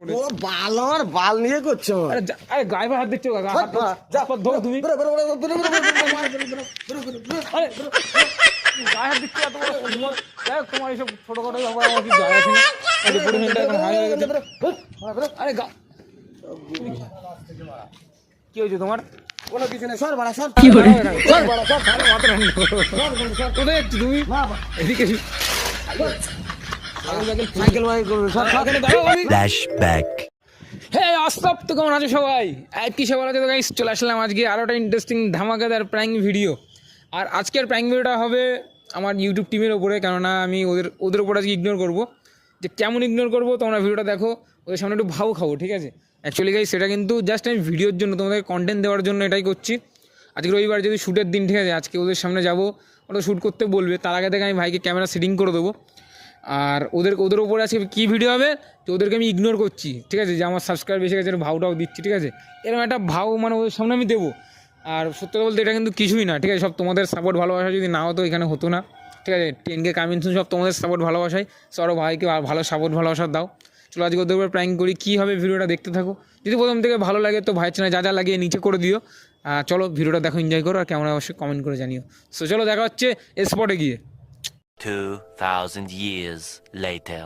বাল আমার বাল নিয়ে করছ আরে গায়ে হাত দিচ্ছ যা ধরো তুমি গায়ে হাত তোমার ছোটখাটো কি আরে গা কি হয়েছে তোমার কোনো কিছু নেই সর বাড়া সর কি করে সর বাড়া সর তুমি এদিকে Flashback. হ্যাঁ আস্তাব তো কেমন আছো সবাই? এক কি সবার আছে তো গাইস চলে আসলাম আজকে আরও একটা ইন্টারেস্টিং ধামাকাদার প্র্যাঙ্ক ভিডিও আর আজকের প্র্যাঙ্ক ভিডিওটা হবে আমার ইউটিউব টিমের ওপরে কেননা আমি ওদের ওদের উপর আজকে ইগনোর করব। যে কেমন ইগনোর করব তোমরা ভিডিওটা দেখো ওদের সামনে একটু ভাও খাব ঠিক আছে? অ্যাকচুয়ালি গাইস সেটা কিন্তু জাস্ট আমি ভিডিওর জন্য তোমাদের কন্টেন্ট দেওয়ার জন্য এটাই করছি। আজকে রবিবার যদি শ্যুটের দিন ঠিক আছে? আজকে ওদের সামনে যাব ওটা শ্যুট করতে বলবে তার আগে থেকে আমি ভাইকে ক্যামেরা সেটিং করে দেবো। আর ওদের ওদের উপরে আজকে কী ভিডিও হবে? তো ওদেরকে আমি ইগনোর করছি, ঠিক আছে? যে আমার সাবস্ক্রাইব এসে গেছে ভাওটাও দিচ্ছি, ঠিক আছে? এরকম একটা ভাও মানে ওদের সামনে আমি দেবো। আর সত্যি বলতে এটা কিন্তু কিছুই না, ঠিক আছে? সব তোমাদের সাপোর্ট ভালোবাসা যদি না হতো, এখানে হতো না, ঠিক আছে? টেনকে কামিনসুন সব তোমাদের সাপোর্ট ভালোবাসায় সরো ভাইকে ভালো সাপোর্ট ভালোবাসা দাও। চলো আজকে ওদের উপর প্র্যাঙ্ক করি, কী হবে ভিডিওটা দেখতে থাকো। যদি প্রথম থেকে ভালো লাগে তো ভাইয়ের চ্যানেল যা যা লাগিয়ে নিচে করে দিও। চলো ভিডিওটা দেখো এনজয় করো, আর কেমন অবশ্যই কমেন্ট করে জানিও। সো চলো দেখা হচ্ছে স্পটে গিয়ে। 2,000 years later.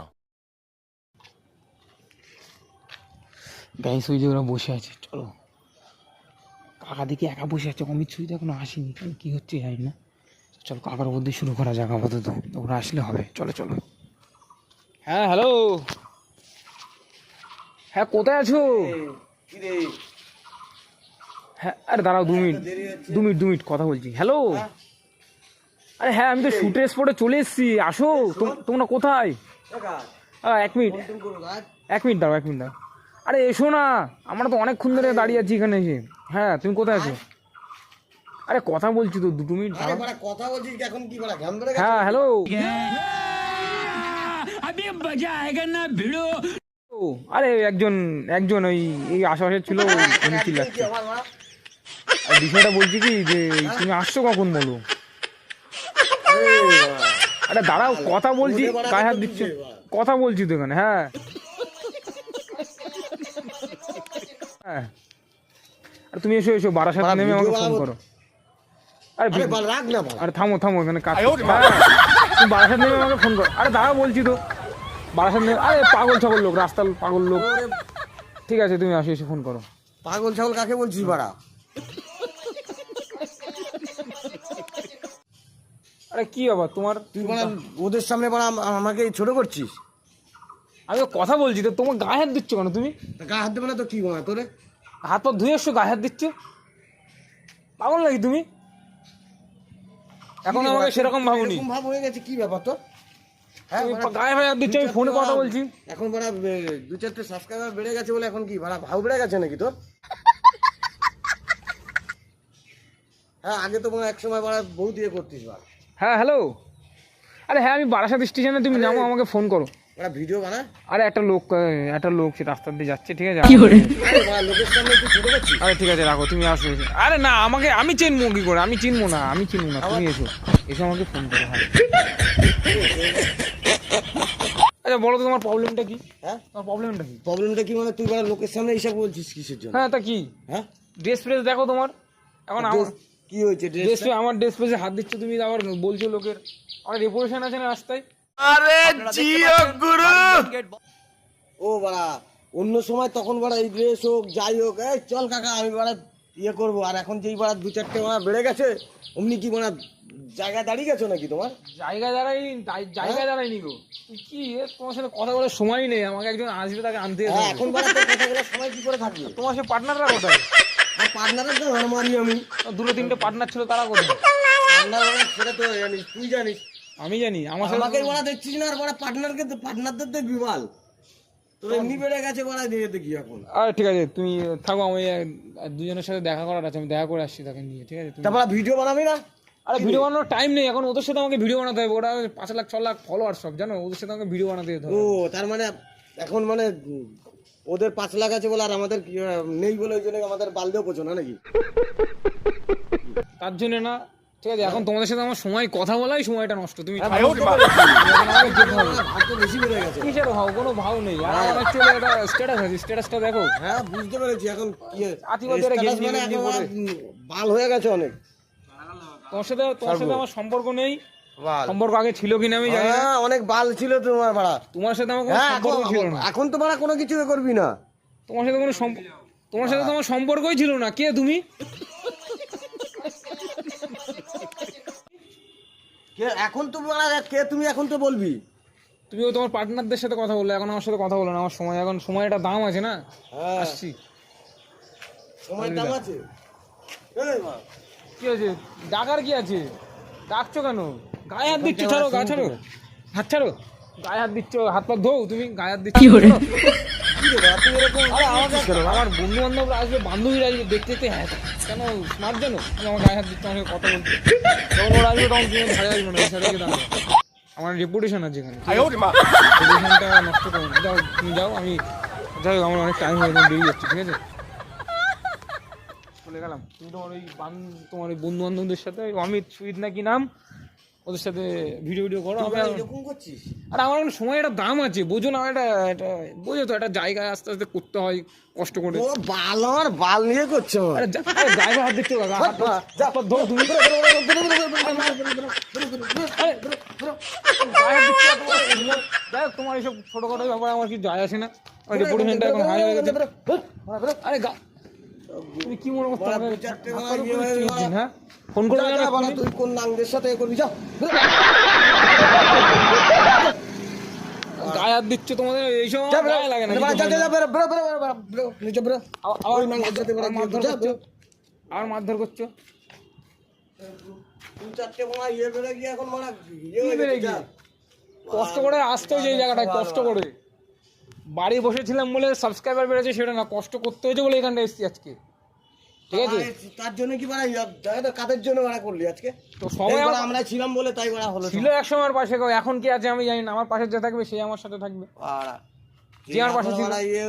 গাইস ওই যে ওরা বসে আছে চলো। কাকা দেখি একা বসে আছে অমিত সুই এখনও আসেনি। কেন কি হচ্ছে জানি না। চলো কাকার দিয়ে শুরু করা যাক আপাতত। ওরা আসলে হবে। চলো চলো। হ্যাঁ হ্যালো হ্যাঁ কোথায় আছো? কি রে হ্যাঁ আরে দাঁড়াও দু মিনিট। দু মিনিট দু মিনিট কথা বলছি। হ্যালো আরে হ্যাঁ আমি তো শুটের স্পটে চলে এসেছি। আসো তোম- তোমরা কোথায়? এক মিনিট। এক মিনিট দাও এক মিনিট দাও আরে এসো না আমরা তো অনেকক্ষণ ধরে দাঁড়িয়ে আছি এখানে এসে। হ্যাঁ তুমি কোথায় আছো? আরে। কথা বলছি তো দুটো মিনিট আরে কথা বলছিস এখন কি হ্যাঁ হ্যালো। ও, আরে একজন একজন ওই এই আশেপাশে ছিল বিষয়টা বলছি কি যে তুমি আসছো কখন বলো? আরে দাঁড়াও কথা বলছি। গায়ে হাত দিচ্ছ। কথা বলছি তো এখানে হ্যাঁ। হ্যাঁ। আর তুমি এসো এসো বারাসাত নেমে আমাকে ফোন করো। আরে রাখ না আরে থামো থামো এখানে কাজ হ্যাঁ, তুমি বারাসাত নেমে আমাকে ফোন করো। আরে দাঁড়া বলছি তো। বারাসাত নেমে আরে পাগল ছাগল লোক রাস্তার পাগল লোক। ঠিক আছে তুমি আসো এসে ফোন করো। পাগল ছাগল কাকে বলছিস বাড়া? আরে কি বাবা তোমার তুই বাড়া ওদের সামনে আম- আমাকে ছোট করছিস? আমি তো কথা বলছি তো তোমার গায়ে হাত দিচ্ছ কেন তুমি? তা গা হাত দেবে না তো কি বাড়া তোরে? হাত পা ধুয়ে এসছো গায়ে হাত দিচ্ছ। পাগল নাকি তুমি? এখন আমাকে সেরকম ভাবুনি। ভাব হয়ে গেছে কি ব্যাপার তো হ্যাঁ গায়ে ভাই দিচ্ছ আমি ফোনে কথা বলছি। এখন এ, দু চারটে সাবস্ক্রাইবার বেড়ে গেছে বলে এখন কি বাড়া ভাও বেড়ে গেছে নাকি তোর? হ্যাঁ আগে তো মনে এক সময় বাড়া বহু দিয়ে করতিস বাড়া হ্যাঁ হ্যালো আরে হ্যাঁ আমি বারাসাত স্টেশনে তুমি নামো আমাকে ফোন করো। ভিডিও বানা। আরে একটা লোক একটা লোক রাস্তা দিয়ে যাচ্ছে ঠিক আছে? আরে ঠিক আছে রাখো তুমি আসো আরে না আমাকে আমি চিনবো কি করে? আমি চিনবো না আমি চিনবো না তুমি এসো। এসে আমাকে ফোন করো হ্যাঁ। আচ্ছা বলো তো তোমার প্রবলেমটা কি? হ্যাঁ? তোমার প্রবলেমটা কি? প্রবলেমটা কি মানে? তুই বাড়া লোকের সামনে এইসব বলছিস কিসের জন্য? হ্যাঁ তা কি? হ্যাঁ? ড্রেস ফ্রেস দেখো তোমার। এখন আমার কি হয়েছে? ড্রেস আমার ড্রেস হাত দিচ্ছ তুমি আবার বলছো লোকের। রেপুটেশন আছে না রাস্তায়? ও বাড়া অন্য সময় তখন বাড়া এই ড্রেস হোক যাই হোক এই চল কাকা আমি বাড়া ইয়ে করব। আর এখন যেই বাড়া দু চারটে বাড়া বেড়ে গেছে অমনি কি বাড়া জায়গায় দাঁড়িয়ে গেছো নাকি তোমার? জায়গা দাঁড়াই জায়গা দাঁড়াইনি গো। তুই কি তোমার সাথে কথা বলার সময় নেই আমাকে একজন আসবে তাকে আনতে হ্যাঁ হবে। এখন বাড়া কথা বলার সময় কি করে থাকবে? তোমার সে পার্টনাররা কোথায়? আর পার্টনারের তো ধর মারি আমি। দুটো তিনটে পার্টনার ছিল তারা কোথায় পার্টনার সেটা তো জানিস তুই জানিস। আমি জানি আমার সাথে আমাকে বাড়া দেখছিস না আর বাড়া পার্টনারকে তো পার্টনারদের এমনি বেড়ে গেছে বাড়া দিয়ে দেখি এখন। আরে ঠিক আছে তুমি থাকো আমি দুজনের সাথে দেখা করার আছে আমি দেখা করে আসছি তাকে নিয়ে ঠিক আছে তারপর ভিডিও বানাবি না? আরে ভিডিও বানানোর টাইম নেই এখন ওদের সাথে আমাকে ভিডিও বানাতে হবে ওরা পাঁচ লাখ ছ লাখ ফলোয়ার সব জানো? ওদের সাথে আমাকে ভিডিও বানাতে যেতে ও হবে তার মানে এখন মানে ওদের পাঁচ লাখ আছে বলে আর আমাদের নেই বলে ওই জন্য আমাদের বালদেও পচো না নাকি? তার জন্য না ঠিক আছে এখন তোমাদের সাথে আমার সময় কথা বলাই সময়টা নষ্ট তুমি হ্যাঁ, বেশি বেড়ে গেছে। কিসের ভাও? কোনো ভাও নেই। আর আমার অ্যাকচুয়ালি একটা স্ট্যাটাস আছে স্ট্যাটাসটা দেখো। হ্যাঁ বুঝতে পেরেছি এখন ইয়ে আতিবাদের গেঞ্জি মানে বাল হয়ে গেছে অনেক। তোমার সাথে তোমার সাথে আমার সম্পর্ক নেই। সম্পর্ক আগে ছিল কিনা আমি জানি না। হ্যাঁ অনেক বাল ছিল তোমার ভাড়া। তোমার সাথে আমার কোনো হ্যাঁ সম্পর্ক ছিল না। এখন তো ভাড়া কোনো কিছু করবি না। তোমার সাথে কোনো সম্প- তোমার সাথে তোমার সম্পর্কই ছিল না। কে তুমি? কে এখন তো ভাড়া কে তুমি এখন তো বলবি। তুমিও তোমার পার্টনারদের সাথে কথা বললে এখন আমার সাথে কথা বলো না। আমার সময় এখন সময়টা দাম আছে না? হ্যাঁ। আসছি। সময় দাম আছে। কি আছে ডাকার কি আছে? ডাকছো কেন? গায়ে হাত দিচ্ছ ছাড়ো গা ছাড়ো। হাত ছাড়ো। গায়ে হাত দিচ্ছ হাত পা ধোও তুমি গায়ে হাত দিচ্ছ। আমার বন্ধু বান্ধবরা আসবে বান্ধবীরা আসবে দেখতে দেখতে হ্যাঁ কেন স্মার্ট জানো? তুমি আমার গায়ে হাত দিচ্ছ আমাকে কথা বলতে যখন ওরা আসবে তখন তুমি ধারে আসবে না সেটা কি দাঁড়াবে আমার রেপুটেশন আছে এখানে রেপুটেশনটা নষ্ট করো না। যাও তুমি যাও আমি যাই হোক, আমার অনেক টাইম হয়ে গেছে বেরিয়ে যাচ্ছে ঠিক আছে? চলে গেলাম। তুমি তোমার ওই বান তোমার ওই বন্ধু বান্ধবদের সাথে ওই অমিত সুইট নাকি নাম? ওদের সাথে ভিডিও ভিডিও করো আমি আর- এরকম করছিস আর আমার এখন সময় একটা দাম আছে বোঝো না এটা এটা বোঝো তো একটা জায়গায় আস্তে আস্তে করতে হয় কষ্ট করে ও বাল আমার বাল নিয়ে করছে আরে যা- গায়ে হাত দিচ্ছ কাকা হাত হাত পা ধরো তুমি না তোমার। এইসব ছোটখাটো ব্যাপারে আমার কি যায় আসে না আমার রেপুটেশনটা এখন হাই হয়ে গেছে আরে গা তুমি কি মনে হয়ে ফোন করে? তুই কোন নাঙ্গের সাথে এ করবি যা। দিচ্ছ তোমাদের এইসব। গায়ে লাগে না। আবার- মারধর করছ? ইয়ে ইয়ে হয়ে কষ্ট করে আসতো যে এই জায়গাটায় কষ্ট করে। বাড়ি বসেছিলাম বলে সাবস্ক্রাইবার বেড়েছে সেটা না কষ্ট করতে হয়েছে বলে এখানটা এসেছি আজকে। ঠিক আছে? তার জন্য কি বাড়া তো কাদের জন্য বাড়া করলি আজকে। তো সবাই আমার- ছিলাম বলে তাই বাড়া হলো ছিল এক সময় পাশে কেউ এখন কি আছে আমি জানি না আমার পাশে যে থাকবে সে আমার সাথে থাকবে। বাড়া যে আমার পাশে ছিল। ইয়ে।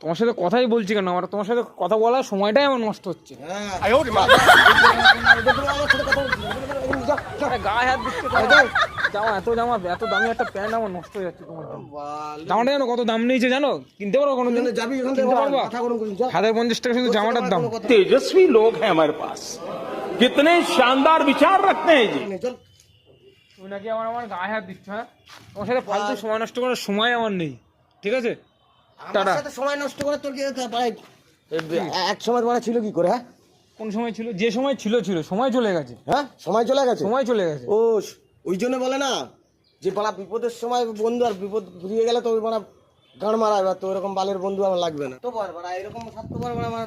তোমার সাথে কথাই বলছি কেন? আমার তোমার সাথে কথা বলার সময়টাই আমার নষ্ট হচ্ছে। হ্যাঁ। গায়ে হাত দিচ্ছে। জামা এত জামা এত দামি একটা প্যান্ট আমার নষ্ট হয়ে যাচ্ছে তোমার জামাটা জানো কত দাম নিয়েছে জানো? কিনতে পারো কোনো দিন যাবি হাজার পঞ্চাশ টাকা শুধু জামাটার দাম। তেজস্বী লোক হ্যাঁ আমার পাস কিতনে শানদার বিচার রাখতে হ্যাঁ জি তুই নাকি আমার আমার গায়ে হাত দিচ্ছ হ্যাঁ? তোমার সাথে ফালতু সময় নষ্ট করার সময় আমার নেই ঠিক আছে? আমার সাথে সময় নষ্ট করে তোর কি এক সময় তোমার ছিল কি করে হ্যাঁ? কোন সময় ছিল? যে সময় ছিল ছিল। সময় চলে গেছে। হ্যাঁ? সময় চলে গেছে? সময় চলে গেছে। ও ওই জন্য বলে না যে বাড়া বিপদের সময় বন্ধু আর বিপদ ঘুরিয়ে গেলে তো ওই বাড়া গান মারা এবার তো ওরকম বালের বন্ধু আমার লাগবে না। তো বাড়া এরকম স্বার্থপর বাড়া আমার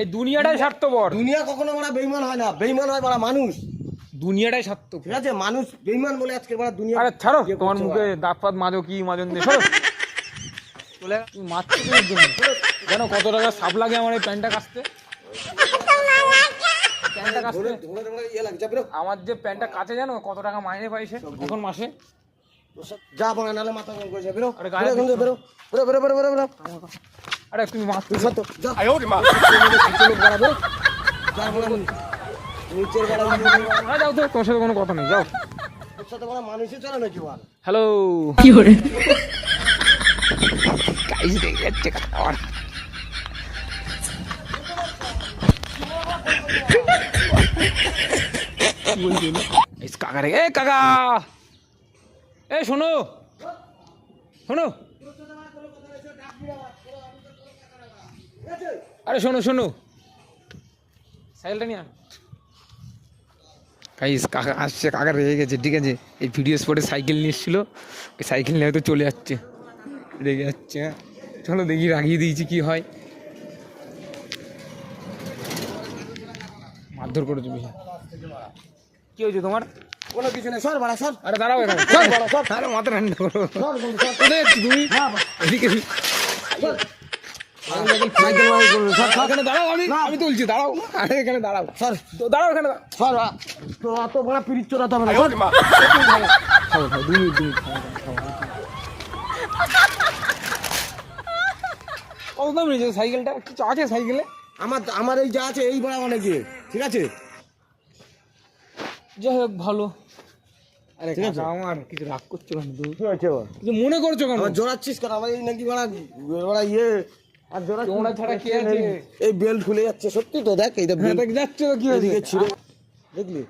এই দুনিয়াটাই স্বার্থপর। দুনিয়া কখনো বাড়া বেইমান হয় না। বেইমান হয় বাড়া মানুষ। দুনিয়াটাই স্বার্থপর। ঠিক আছে মানুষ বেইমান বলে আজকে বাড়া দুনিয়া আরে ছাড়ো তোমার মুখে দাঁত ফাত মাজো কি মাজন দিয়ে সরো। চলে জন্য? জানো কত টাকা সাপ লাগে আমার এই প্যান্টটা কাচতে। প্যান্টটা ধরে ইয়ে লাগে যা আমার যে প্যান্টটা কাচে জানো কত টাকা মাইনে পাইছে এখন মাসে? যা বাড়া নালে মাথা গরম করে বেরো। আরে গায়ে বেরো বেরো বেরো বেরো বেরো বেরো বেরো। আরে তুমি মাছ তুই সত্য যা। ছোট লোক বাড়া যা বাড়া নিচের বাড়া। হ্যাঁ যাও তো তোমার সাথে কোনো কথা নেই যাও। তোর সাথে বাড়া মানুষই চলে নাকি বাল? হ্যালো। গাইস দেখে যাচ্ছে খাওয়ার এ কাকা! এ শোনো শোনো আরে শোনো শোনো সাইকেলটা নিয়ে গাইস, কাকা আসছে, কাকা রেগে গেছে, ঠিক আছে? এই ভিডিও স্পটে সাইকেল নিয়ে এসেছিল। সাইকেল নিয়ে হয়তো চলে যাচ্ছে। রেগে যাচ্ছে হ্যাঁ। চলো দেখি, রাগিয়ে দিয়েছি কি হয়। মারধর করে তুমি কি হয়েছে তোমার? কোনো কিছু নেই সর বাড়া সর। আরে দাঁড়াও এখানে। সর বাড়া সর। আরে মাথা ঠান্ডা করো। সর বন্ধু, সর। কোথায় যাচ্ছি তুমি এদিকে আমি আমি তুলছি দাঁড়াও। আরে এখানে দাঁড়াও। সর। তো দাঁড়াও এখানে সর। তো অত বড় পিরিচ চোরাতে হবে না সর। খাও খাও দুই মিনিট দুই মিনিট খাও, খাও, খাও। কত দাম নিয়েছে সাইকেলটা? কিছু আছে সাইকেলে? আমার আমার এই যা আছে এই বড়া মানে কি ঠিক আছে? যাই হোক ভালো। আরে ঠিক আছে। আমার কিছু রাগ করছ কেন? তুমি? কি আছে কিছু মনে করছ কেন? জোরাচ্ছিস কেন? আমার এই নাকি বড়া বড়া ইয়ে। আর জোড়া তোমরা ছাড়া কে আছে? এই বেল্ট খুলে যাচ্ছে সত্যি তো দেখ এইটা হ্যাঁ, বেল্ট যাচ্ছে তো কি হয়েছে? এদিকে ছিল দেখলি?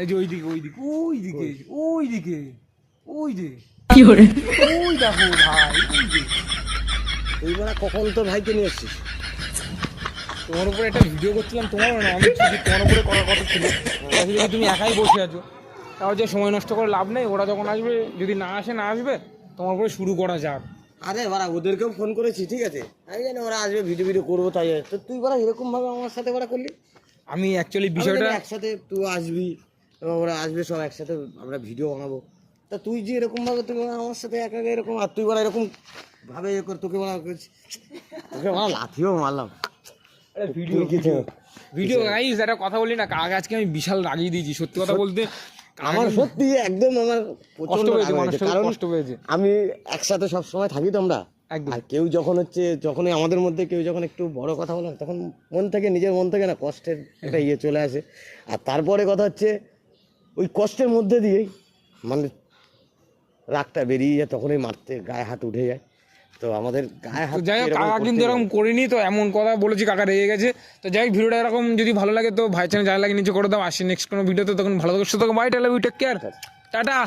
এই যে ওইদিকে ওইদিকে ওইদিকে ওইদিকে ওই যে কি hore ওই দেখো ভাই ওই যে। এই বড়া কখন তো ভাইকে নিয়ে এসছিস? তোমার উপরে একটা ভিডিও করছিলাম তোমার না আমি তোমার উপরে করার কথা ছিল। যদি তুমি একাই বসে আছো তাও যে সময় নষ্ট করে লাভ নেই ওরা যখন আসবে যদি না আসে না আসবে তোমার উপরে শুরু করা যাক। আরে বাড়া ওদেরকেও ফোন করেছি ঠিক আছে? আমি জানি ওরা আসবে ভিডিও ভিডিও করব তাই তো তুই বড়া এরকম ভাবে আমার সাথে বড়া করলি? আমি অ্যাকচুয়ালি বিষয়টা একসাথে তুই আসবি এবং ওরা আসবে সব একসাথে আমরা ভিডিও বানাবো। তা তুই যে এরকম ভাবে তুমি আমার সাথে একা এরকম আর তুই বলা এরকম ভাবে এ কর তোকে বড়া তোকে বড়া লাথিও মারলাম। ভিডিও ভিডিও গাইস একটা কথা বলি না কাকে আজকে আমি বিশাল রাগিয়ে দিয়েছি সত্যি কথা বলতে। আমার সত্যি একদম আমার কষ্ট হয়েছে, কারণ কষ্ট পেয়েছে। আমি একসাথে সব সময় থাকি তো আমরা। একদম। আর কেউ যখন হচ্ছে যখনই আমাদের মধ্যে কেউ যখন একটু বড় কথা বলে তখন মন থেকে নিজের মন থেকে না কষ্টের একটা ইয়ে চলে আসে। আর তারপরে কথা হচ্ছে ওই কষ্টের মধ্যে দিয়েই মানে রাগটা বেরিয়ে যায় তখনই মারতে গায়ে হাত উঠে যায়। তো আমাদের গায়ে হাত যাই হোক কাকা কিন্তু এরকম করিনি তো এমন কথা বলেছি কাকা রেগে গেছে। তো যাই হোক ভিডিওটা এরকম যদি ভালো লাগে তো ভাই চ্যানেল যাই লাগে নিচে করে দাও আসি নেক্সট কোনো ভিডিওতে তখন ভালো থাকো সুতরাং বাই টেলা টেক কেয়ার টাটা।